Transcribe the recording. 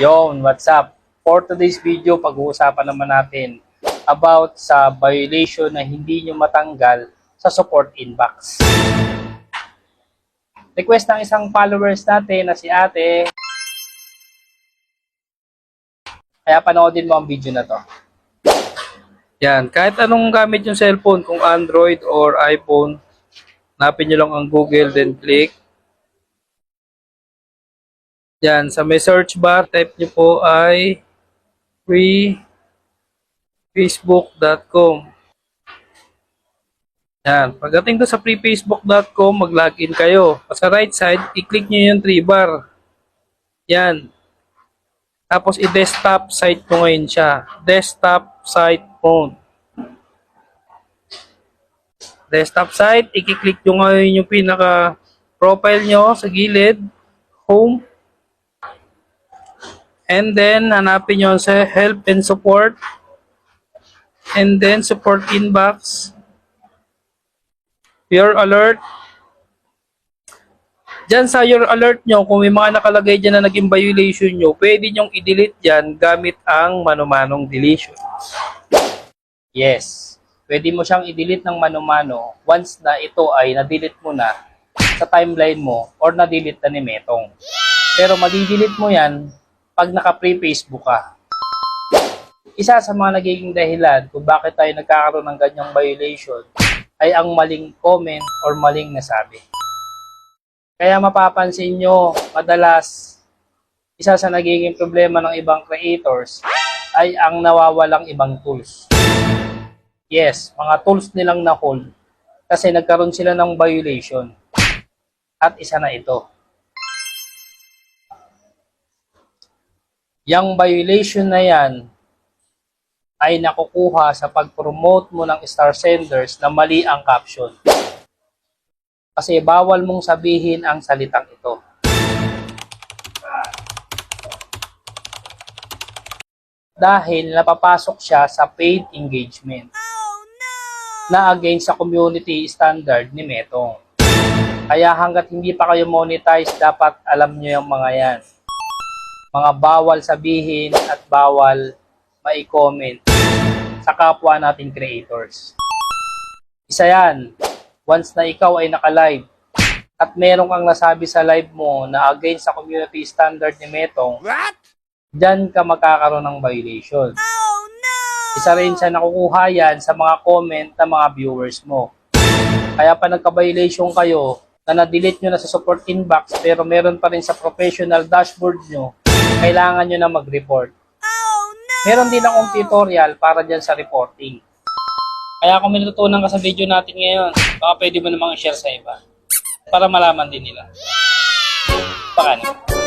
Yon, what's up? For today's video, pag-uusapan naman natin about sa violation na hindi nyo matanggal sa support inbox. Request ng isang followers natin na si ate. Kaya panoodin mo ang video na to. Yan, kahit anong gamit yung cellphone, kung Android or iPhone, hanapin nyo lang ang Google, then click. Yan, sa may search bar, type nyo po ay freefacebook.com. Yan, pagdating do sa freefacebook.com, mag-login kayo. Sa right side, i-click nyo yung three bar. Yan. Tapos i-desktop site mo ngayon siya. Desktop site phone. Desktop site, i-click nyo ngayon yung pinaka profile nyo sa gilid, home, And then, hanapin nyo sa help and support. And then, support inbox. Your alert. Diyan sa your alert nyo, kung may mga nakalagay dyan na naging violation nyo, pwede nyong i-delete dyan gamit ang manumanong deletion. Yes. Pwede mo siyang i-delete ng manumano once na ito ay na-delete mo na sa timeline mo or na-delete na ni Metong. Pero madidelete mo yan pag naka-pre-Facebook ka. Isa sa mga nagiging dahilan kung bakit tayo nagkakaroon ng ganyang violation ay ang maling comment or maling nasabi. Kaya mapapansin nyo, madalas, isa sa nagiging problema ng ibang creators ay ang nawawalang ibang tools. Yes, mga tools nilang na-hold kasi nagkaroon sila ng violation. At isa na ito. Yang violation na yan ay nakukuha sa pag-promote mo ng star senders na mali ang caption. Kasi bawal mong sabihin ang salitang ito. Dahil napapasok siya sa paid engagement na against sa community standard ni Metong. Kaya hanggat hindi pa kayo monetize, dapat alam nyo yung mga yan mga bawal sabihin at bawal mai-comment sa kapwa nating creators. Isa yan, once na ikaw ay naka-live at meron kang nasabi sa live mo na against sa community standard ni Metong, What? dyan ka magkakaroon ng violation. Isa rin siya nakukuha yan sa mga comment ng mga viewers mo. Kaya pa nagka-violation kayo na na-delete nyo na sa support inbox pero meron pa rin sa professional dashboard nyo, kailangan nyo na mag-report. Meron din akong tutorial para dyan sa reporting. Kaya kung may natutunan ka sa video natin ngayon, baka pwede mo namang i-share sa iba para malaman din nila. Baka naman.